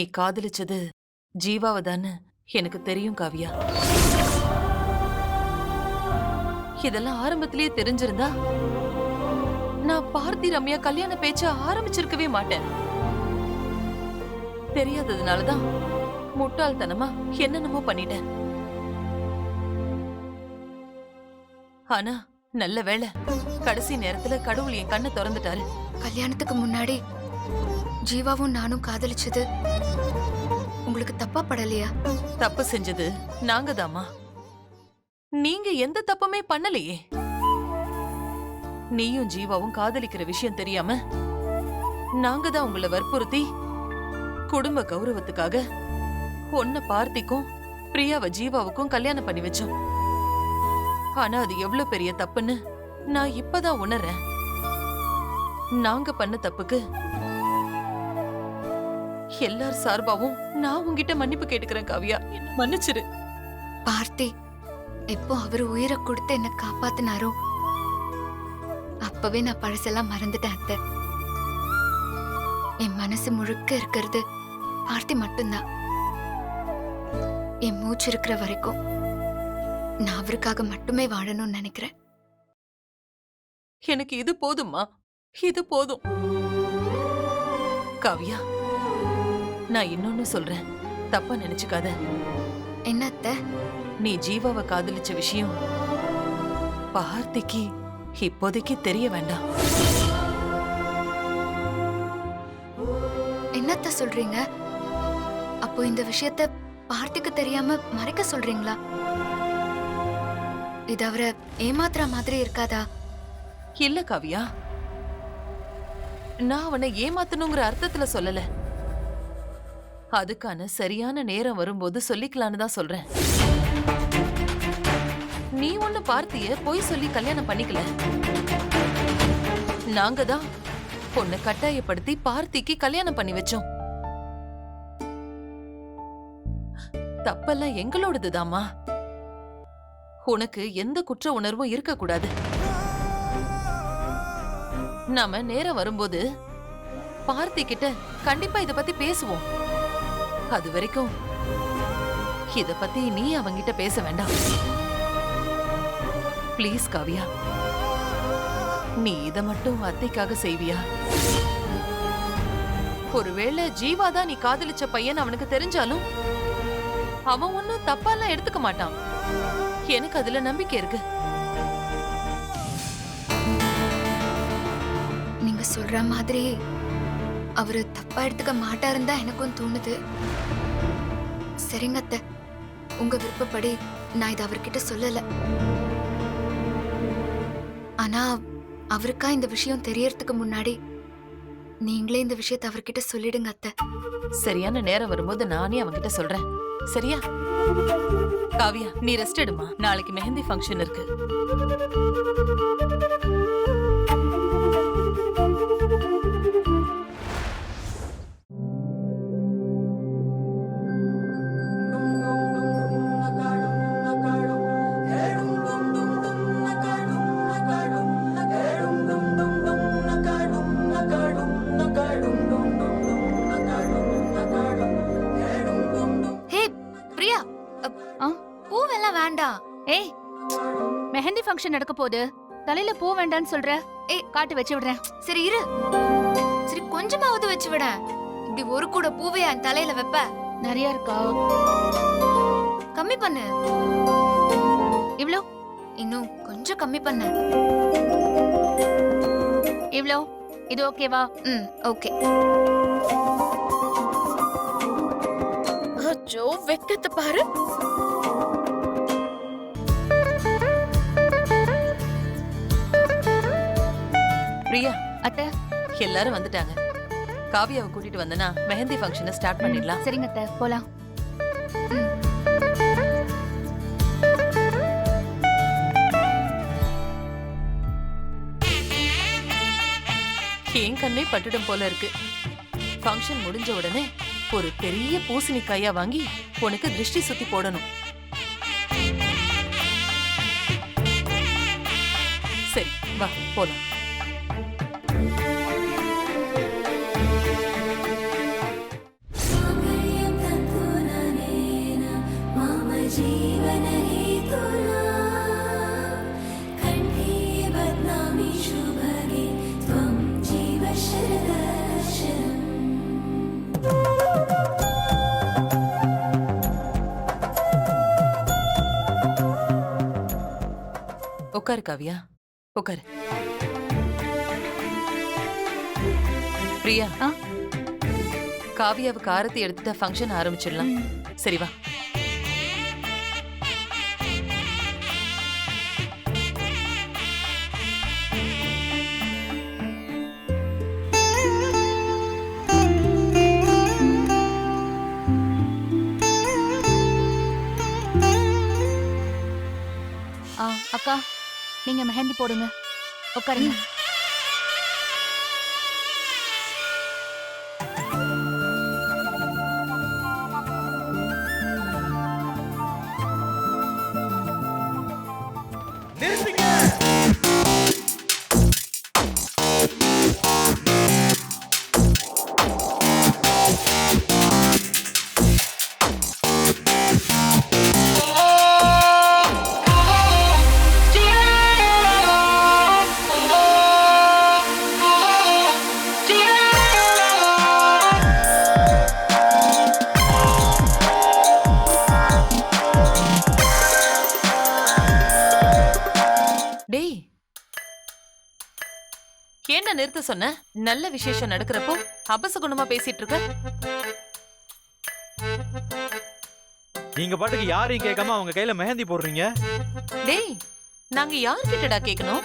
நீ காதலிச்சது ஜீவாவதான்னு எனக்கு தெரியும் காவியா. இதெல்லாம் ஆரம்பத்திலேயே தெரிஞ்சிருந்தா நான் பார்த்தி ரம்யா கல்யாண பேச்ச ஆரம்பிச்சிருக்கவே மாட்டேன். தெரியாததுனாலதான் முட்டாள்தனமா என்னென்னமோ பண்ணிட்டேன். ஆனா நல்ல வேளை கடைசி நேரத்துல கடவுள் என் கண்ணை திறந்துட்டாரு. கல்யாணத்துக்கு முன்னாடி ஜீவாவும் நானும் காதலிச்சது. உங்களுக்கு தப்பா படலையா? தப்பு செஞ்சது நாங்க தாமா நீங்க எந்த தப்புமே பண்ணலையே. நீயும் ஜீவாவும் காதலிக்கிற விஷயம் தெரியாம நாங்க தான் உங்களை வற்புறுத்தி குடும்ப கௌரவத்துக்காக உன்னை பார்த்திக்கும் பிரியாவை ஜீவாவுக்கும் கல்யாணம் பண்ணி வச்சோம். ஆனா அது எவ்வளவு பெரிய தப்புன்னு நான் இப்பதான் உணர்றேன். நாங்க பண்ண தப்புக்கு எல்லார் சார்பாவும் நான் உன்கிட்ட மன்னிப்பு கேட்டுக்கிறேன் காவியா. என்ன மன்னிச்சிரு. பார்த்தி எப்போ அவர் உயிரை கொடுத்து என்ன காப்பாத்தினாரோ அப்பவே நான் பழசெல்லாம் மறந்துட்டேன் அத்தை. என் மனசு முழுக்க இருக்கிறது பார்த்தி மட்டும்தான். என் மூச்சு இருக்கிற வரைக்கும் நான் அவருக்காக மட்டுமே வாழணும்னு நினைக்கிறேன். எனக்கு இது போதும்மா. இது போதும். காவியா நான் இன்னொன்னு சொல்றேன். தப்பா நினைச்சுக்காத. என்ன அத்தை நீ ஜீவாவை காதலிச்ச விஷயம் பார்த்திக்கு இப்போதைக்கு தெரிய வேண்டாம். என்னத்த சொல்றீங்க? அப்போ இந்த விஷயத்த பார்த்திக்கு தெரியாம மறைக்க சொல்றீங்களா? இது அவரை ஏமாத்துற மாதிரி இருக்காதா? இல்ல காவியா. நான் அவனை ஏமாத்தணுங்கிற அர்த்தத்துல சொல்லல. அதுக்கான சரியான நேரம் வரும்போது சொல்லிக்கலான்னு தான் சொல்றேன். நீ ஒண்ணு பார்த்திய பொய் சொல்லி கல்யாணம் பண்ணிக்கல. நாங்க தான் பொண்ணை கட்டாயப்படுத்தி பார்த்திக்கு கல்யாணம் பண்ணி வச்சோம். தப்பெல்லாம் எங்களோடதுதாம்மா. உனக்கு எந்த குற்ற உணர்வும் இருக்கக்கூடாது. நாம நேரம் வரும்போது பார்த்தி கிட்ட கண்டிப்பா இத பத்தி பேசுவோம். அது வரைக்கும் இத பத்தி நீ அவங்கிட்ட பேச வேண்டாம். ப்ளீஸ் காவியா. நீ இத மட்டும் அத்தைக்காக செய்வியா? ஒருவேளை ஜீவா தான் நீ காதலிச்ச பையன் அவனுக்கு தெரிஞ்சாலும் அவன் ஒன்னும் தப்பாலாம் எடுத்துக்க மாட்டான். எனக்கு அதுல நம்பிக்கை இருக்கு. நீங்க சொல்ற மாதிரி அவர் தப்பா எடுத்துக்க மாட்டாருன்னு தான் எனக்கும் தோணுது. சரிங்க அத்தை. உங்க விருப்பப்படி நான் இதை அவர்கிட்ட சொல்லல. ஆனா அவருக்கா இந்த விஷயம் தெரியறதுக்கு முன்னாடி நீங்களே இந்த விஷயத்தை அவர்கிட்ட சொல்லிடுங்க அத்தை. சரியான நேரம் வரும்போது நானே அவன்கிட்ட சொல்றேன். சரியா? காவியா நீ ரெஸ்ட் எடுமா நாளைக்கு மெஹந்தி ஃபங்க்ஷன் இருக்கு. ஃபங்க்ஷன் நடக்க போகுது. தலையில பூ வேண்டான்னு சொல்ற. ஏய் காட்டு வச்சு விடுறேன். சரி இரு. சரி கொஞ்சமாவது வச்சு விட. இப்படி ஒரு கூட பூவே என் தலையில வைப்ப? நிறைய இருக்கா? கம்மி பண்ணு. இவ்ளோ இன்னும் கொஞ்சம் கம்மி பண்ணு. இவ்ளோ இது ஓகேவா ம் ஓகே அச்சோ வெக்கத்தை பாரு. பிரியா அத்தை எல்லாரும் வந்துட்டாங்க. காவியாவை கூட்டிட்டு வந்தனா மெஹந்தி ஃபங்க்ஷனை ஸ்டார்ட் பண்ணிடலாம். சரிங்க அத்தை போலாம். என் கண்ணே பட்டுடும் போல இருக்கு. ஃபங்க்ஷன் முடிஞ்ச உடனே ஒரு பெரிய பூசணிக்காயா வாங்கி உனக்கு திருஷ்டி சுத்தி போடணும். சரி வா போலாம். உட்காரு காவியா. உட்காரு. பிரியா? காவியாவுக்கு ஆரத்தி எடுத்துட்டு ஃபங்க்ஷன் ஆரம்பிச்சிடலாம். சரி வா. நீங்க மெஹந்தி போடுங்க. உட்காருங்க. சொன்ன நல்ல விசேஷம் நடக்கிறப்போ அபசகுணமா பேசிட்டு இருக்க நீங்க பாட்டுக்கு யாரையும் கேட்காம அவங்க கையில மெஹந்தி போடுறீங்க? டேய் நாங்க யார்கிட்டடா கேட்கணும்?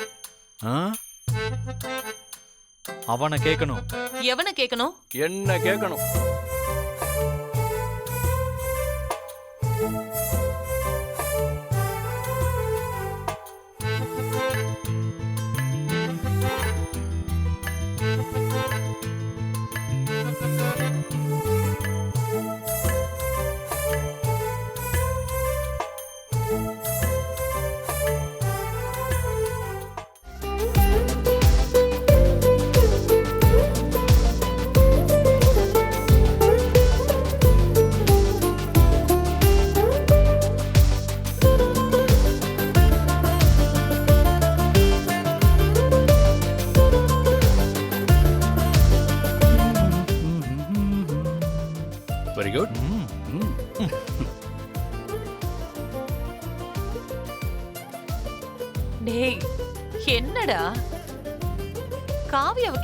அவனை கேட்கணும் எவனை கேட்கணும் என்ன கேட்கணும்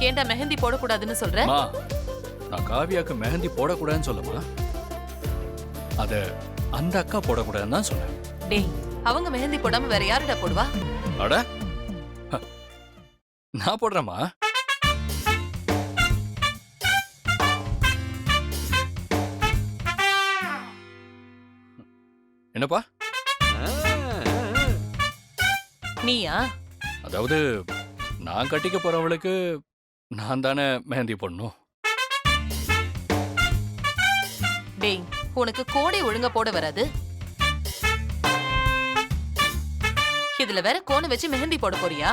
காவியாவுக்கு ஏன்டா மெஹந்தி போடக்கூடாதுன்னு சொல்ற? நான் காவியாக்கு மெஹந்தி போடக்கூடாதுன்னு சொல்லுமா? அத அந்த அக்கா போடக்கூடாதுன்னு தான் சொன்னேன். டேய் அவங்க மெஹந்தி போடாம வேற யாருடா போடுவா? அட ஹ, நான் போடுறேம்மா. என்னப்பா? நீயா? அதாவது நான் கட்டிக்க போறவளுக்கு நான் தானே மெஹந்தி போடணும். டேய் உனக்கு கோடை ஒழுங்கா போட வராது. இதுல வேற கோனை வச்சு மெஹந்தி போட போறியா?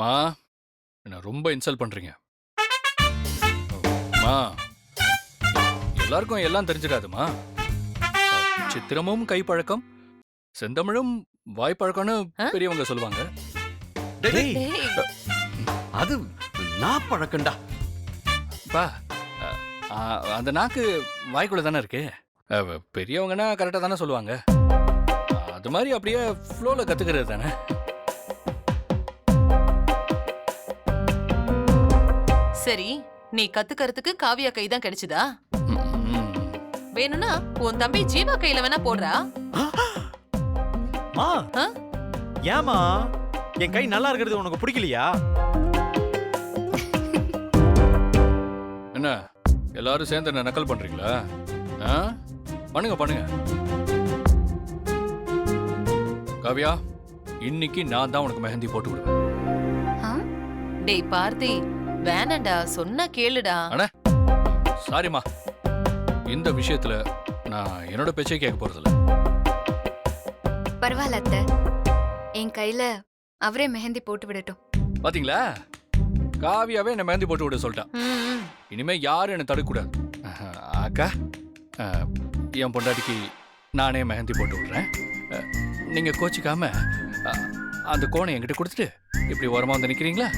மா என்ன ரொம்ப இன்சல்ட் பண்றீங்க. மா எல்லாருக்கும் எல்லாம் தெரிஞ்சிடாதுமா? சித்திரமும் கைப்பழக்கம் செந்தமிழும் வாய்ப்பழக்கம்னு? பெரியவங்க சொல்லுவாங்க. டேய், டேய். அது நான் பழக்கண்டா பா அ, அந்த நாக்கு வாய்க்குள்ள தானே இருக்கு? அ, பெரியவங்கன்னா கரெக்டாக தானே சொல்லுவாங்க. அது மாதிரி அப்படியே ஃப்ளோவில் கத்துக்கிறது தானே? சரி நீ கத்துக்கறதுக்கு காவியா கை தான் கிடைச்சதா? ம், வேணும்னா உன் தம்பி ஜீவா கையில வேணா போடுறா. மா. ஆ? ஏமா என் கை நல்லா இருக்கிறது உனக்கு பிடிக்கலையா? என்ன? எல்லாரும் சேர்ந்து என்ன நக்கல் பண்றீங்களா? ஆ? பண்ணுங்க பண்ணுங்க. காவியா இன்னைக்கு நான் தான் உனக்கு மெஹந்தி போட்டு விடுவேன். ஆ? டேய் பார்த்தி வேணாண்டா சொன்னா கேளுடா. சாரிம்மா. இந்த விஷயத்துல நான் என்னோட பேச்சே கேட்க போறதில்ல. பரவாயில்ல அத்தை. என் கையில அவரே மெஹந்தி போட்டு விடட்டும். பாத்தீங்களா? காவியாவே என்ன மெஹந்தி போட்டு விட சொல்லிட்டான். இனிமே யாரும் என்ன தடுக்கக்கூடாது. அஹ், அக்கா என் பொண்டாட்டிக்கு நானே மெஹந்தி போட்டு விடுறேன். நீங்க கோச்சிக்காம அந்த கோணை என்கிட்ட கொடுத்துட்டு இப்படி ஓரமா வந்து நிக்கிறீங்களா?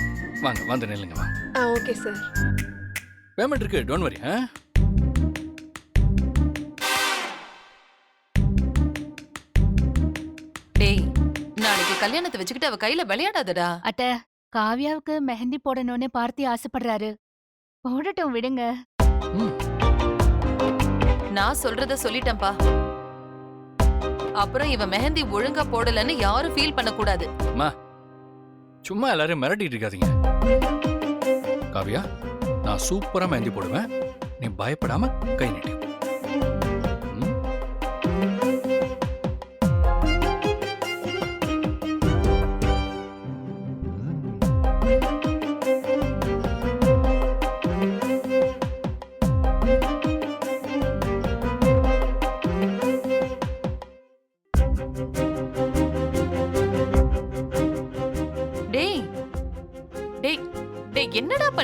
வாங்க வந்து நில்லுங்க வாங்க ஆ ஓகே சார். பேமெண்ட் இருக்கு டோன்ட் வரி ஆ கல்யாணத்தை வச்சுக்கிட்டு அவ கையில விளையாடாதடா. அத்த காவ்யாவுக்கு மெஹந்தி போடணும்னு பார்த்தி ஆசைப்படுறாரு. போடட்டும் விடுங்க. நான் சொல்றத சொல்லிட்டேன்ப்பா. அப்புறம் இவ மெஹந்தி ஒழுங்கா போடலன்னு யாரும் ஃபீல் பண்ண கூடாது சும்மா எல்லாரையும் மிரட்டிட்டு இருக்காதீங்க. காவியா நான் சூப்பரா மெஹந்தி போடுவேன். நீ பயப்படாம கை நீட்டு.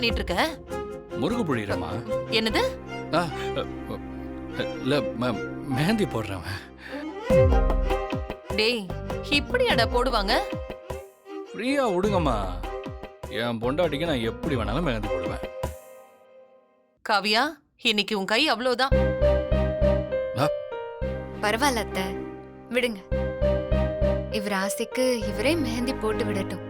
பண்ணிட்டு இருக்க முருகு புழியிறமா என்னது இல்ல ம- மெஹந்தி போடுறவன். டேய் இப்படியாடா போடுவாங்க? ஃப்ரீயா விடுங்கம்மா. என் பொண்டாட்டிக்கு நான் எப்படி வேணாலும் மெஹந்தி போடுவேன். காவியா இன்னைக்கு உன் கை அவ்வளவுதான் பரவாயில்ல அத்தை. விடுங்க. இவர் ஆசைக்கு இவரே மெஹந்தி போட்டு விடட்டும்.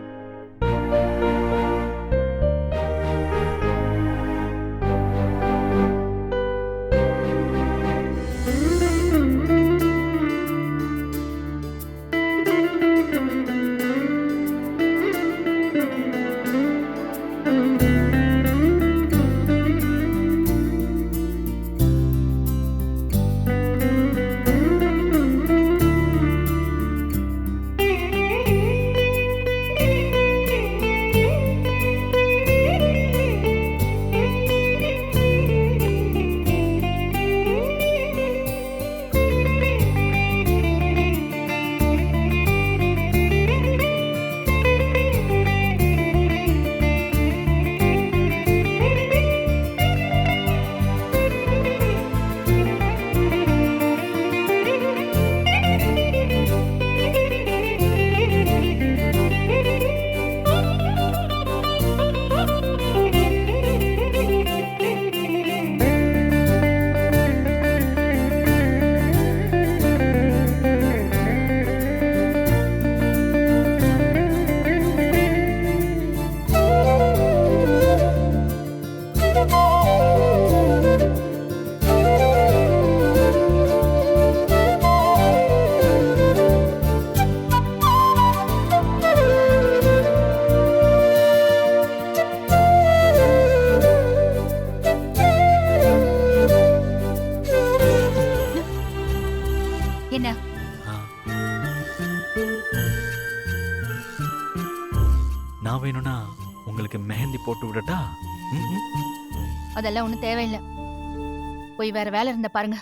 போய் வேற வேலை இருந்தா பாருங்க.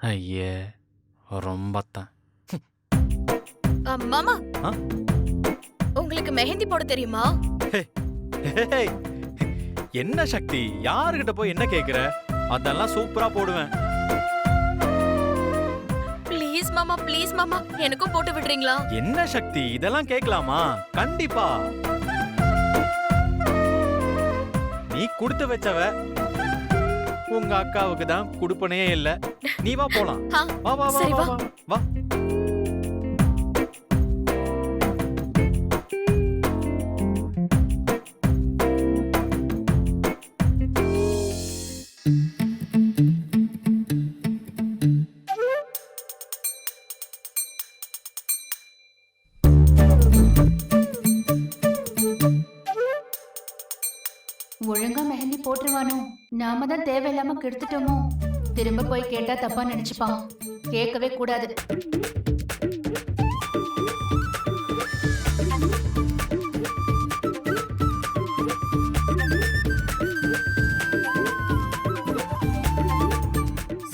ஐயே ரொம்ப தான் மாமா. ஆ? உங்களுக்கு மெஹந்தி போட தெரியுமா? ஹேய், என்ன சக்தி? யாருகிட்ட போய் என்ன கேக்குற? அதெல்லாம் சூப்பரா போடுவேன். ப்ளீஸ் மாமா ப்ளீஸ் மாமா. எனக்கும் போட்டு விடுறீங்களா? என்ன சக்தி? இதெல்லாம் கேட்கலாமா கண்டிப்பா. நீ கொடுத்து வச்சவ உங்க அக்காவுக்கு தான் குடுப்பனே இல்ல. நீ வா போலாம். வா வா. வா. வா. நம்ம தான் தேவையில்லாம கெடுத்துட்டோமோ? திரும்ப போய் கேட்டா தப்பா நினைச்சுப்பான். கேட்கவே கூடாது.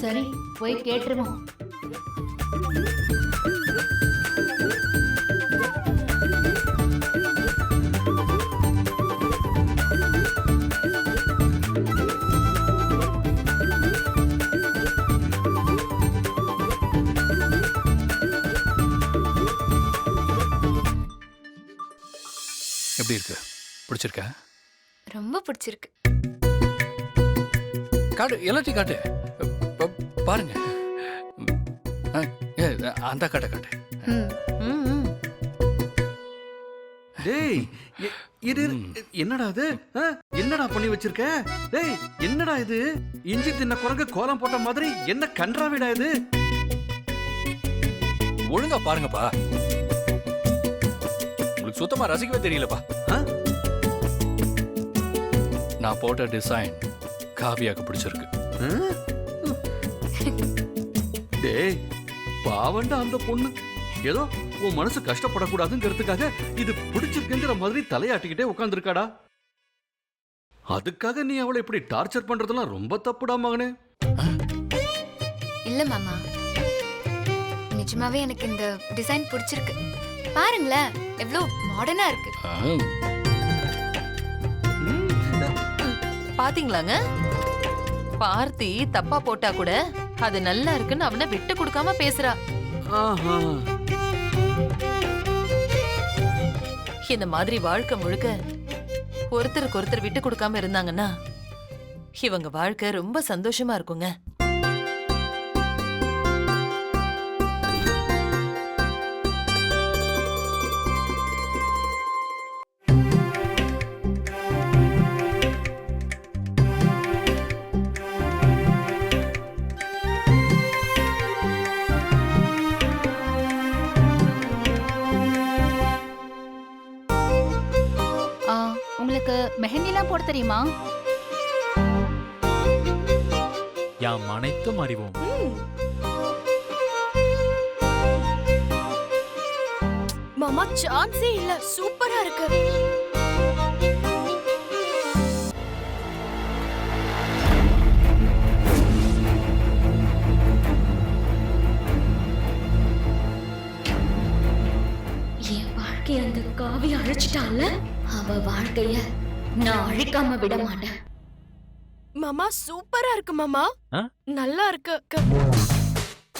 சரி போய் கேட்டுருவோம் எப்படி இருக்கு? பிடிச்சிருக்க? ரொம்ப பிடிச்சிருக்கு. காட்டு எல்லாத்தையும் காட்டு. பாருங்க. அந்த காட்டை காட்டு. டேய் இரு. என்னடா இது? என்னடா பண்ணி வச்சிருக்க? டேய் என்னடா இது? இஞ்சி தின்ன குரங்கு கோலம் போட்ட மாதிரி என்ன கன்றாவிடா இது? ஒழுங்கா பாருங்கப்பா. சுத்தமா ரசிக்கவே தெரியலப்பா? நான் போட்ட டிசைன் காவியாக்கு பிடிச்சிருக்கு? டேய் பாவண்டா அந்த பொண்ணு. ஏதோ உன் மனசு கஷ்டப்படக்கூடாதுங்கிறதுக்காக இது பிடிச்சிருக்குங்கிற மாதிரி தலையாட்டிக்கிட்டே உட்காந்துருக்காடா அதுக்காக நீ அவளை இப்படி டார்ச்சர் பண்றதெல்லாம் ரொம்ப தப்புடா மகனே. இல்ல மாமா. நிஜமாவே எனக்கு இந்த டிசைன் பிடிச்சிருக்கு. பாருங்களேன் எவ்வளோ மாடர்னா இருக்கு. பாத்தீங்களாங்க? பார்த்தி தப்பா போட்டா கூட அது நல்லா இருக்குன்னு அவனை விட்டு கொடுக்காம பேசுறா. ஆஹா. இந்த மாதிரி வாழ்க்கை முழுக்க ஒருத்தருக்கு ஒருத்தர் விட்டு கொடுக்காம இருந்தாங்கன்னா இவங்க வாழ்க்கை ரொம்ப சந்தோஷமா இருக்குங்க. தெரியுமா? யாம் அனைத்தும் அறிவோம். மாமா சான்ஸே இல்ல. சூப்பரா இருக்கு. என் வாழ்க்கைய அந்த காவி அழைச்சிட்டால அவ வாழ்க்கைய நான் அழிக்காம விட மாட்டேன். மாமா சூப்பரா இருக்கு மாமா? நல்லா இருக்கு.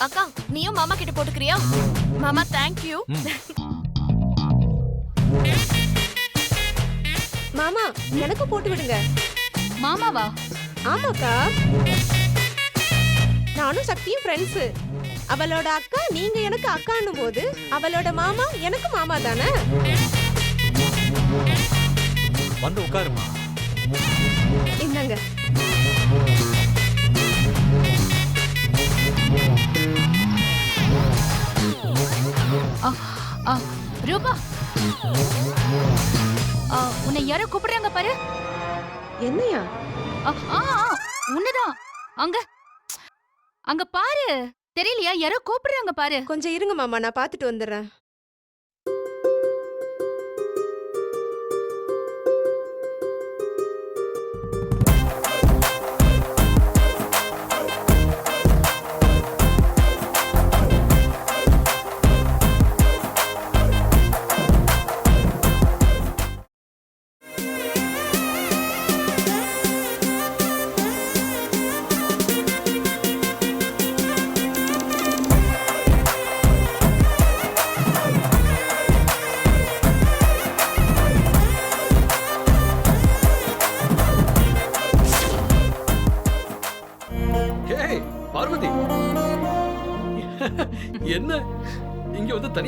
அக்கா நீயும் மாமா கிட்ட போட்டுக்கிறியா? மாமா தேங்க்யூ ம். மாமா எனக்கு போட்டு விடுங்க. மாமாவா? ஆமாக்கா. நானும் சக்தியும் ஃப்ரெண்ட்ஸ் அவளோட அக்கா நீங்க எனக்கு அக்கான்னும் போது அவளோட மாமா எனக்கு மாமா தானே வந்து உட்காருமா? என்னங்க ஆ, ஆ, ரூபா. உன்னை யாரோ கூப்பிடுறாங்க பாரு. என்னையா? ஆ, ஆ, ஆ, உன்னதான். அங்க அங்க பாரு. தெரியலையா? யாரோ கூப்பிடுறாங்க பாரு. கொஞ்சம் இருங்க மாமா நான் பார்த்துட்டு வந்துடுறேன்.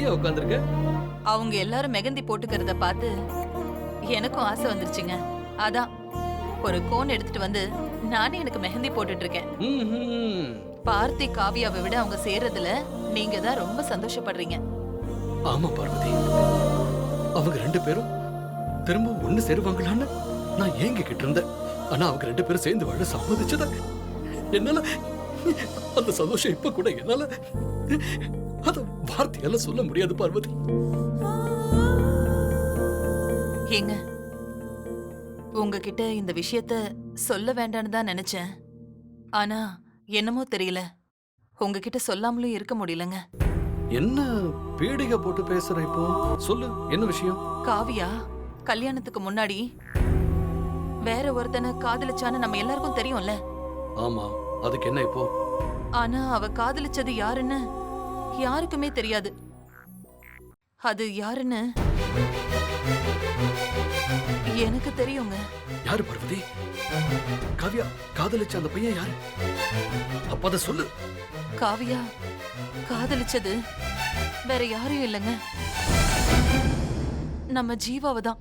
தனியா உட்காந்துருக்க? அவங்க எல்லாரும் மெகந்தி போட்டுக்கிறத பார்த்து எனக்கும் ஆசை வந்துருச்சுங்க. அதான் ஒரு கோன் எடுத்துட்டு வந்து நானே எனக்கு மெஹந்தி போட்டுட்டு இருக்கேன் பார்த்தி காவியாவை விட அவங்க சேர்றதுல நீங்க தான் ரொம்ப சந்தோஷப்படுறீங்க. ஆமா பார்வதி. அவங்க ரெண்டு பேரும் திரும்ப ஒண்ணு சேருவாங்களான்னு நான் ஏங்கிக்கிட்டு இருந்தேன். ஆனா அவங்க ரெண்டு பேரும் சேர்ந்து வாழ சம்மதிச்சத என்னால அந்த சந்தோஷம் இப்ப கூட என்னால அத வார்த்தையால சொல்ல முடியாது பார்வதி. ஏங்க உங்ககிட்ட இந்த விஷயத்த சொல்ல வேண்டான்னு தான் நினைச்சேன். ஆனா என்னமோ தெரியல. உங்ககிட்ட சொல்லாமலும் இருக்க முடியலங்க. என்ன பீடிகை போட்டு பேசுற இப்போ? சொல்லு என்ன விஷயம்? காவியா கல்யாணத்துக்கு முன்னாடி வேற ஒருத்தனை காதலிச்சான்னு நம்ம எல்லாருக்கும் தெரியும்ல. ஆமா அதுக்கு என்ன இப்போ? ஆனா அவ காதலிச்சது யாருன்னு யாருக்குமே தெரியாது. அது யாருன்னு? எனக்கு தெரியுங்க. யாரு பார்வதி? காவியா காதலிச்ச அந்த பையன் யாரு? அப்ப அதை சொல்லு. காவியா காதலிச்சது வேற யாரையும் இல்லைங்க. நம்ம ஜீவாவை தான்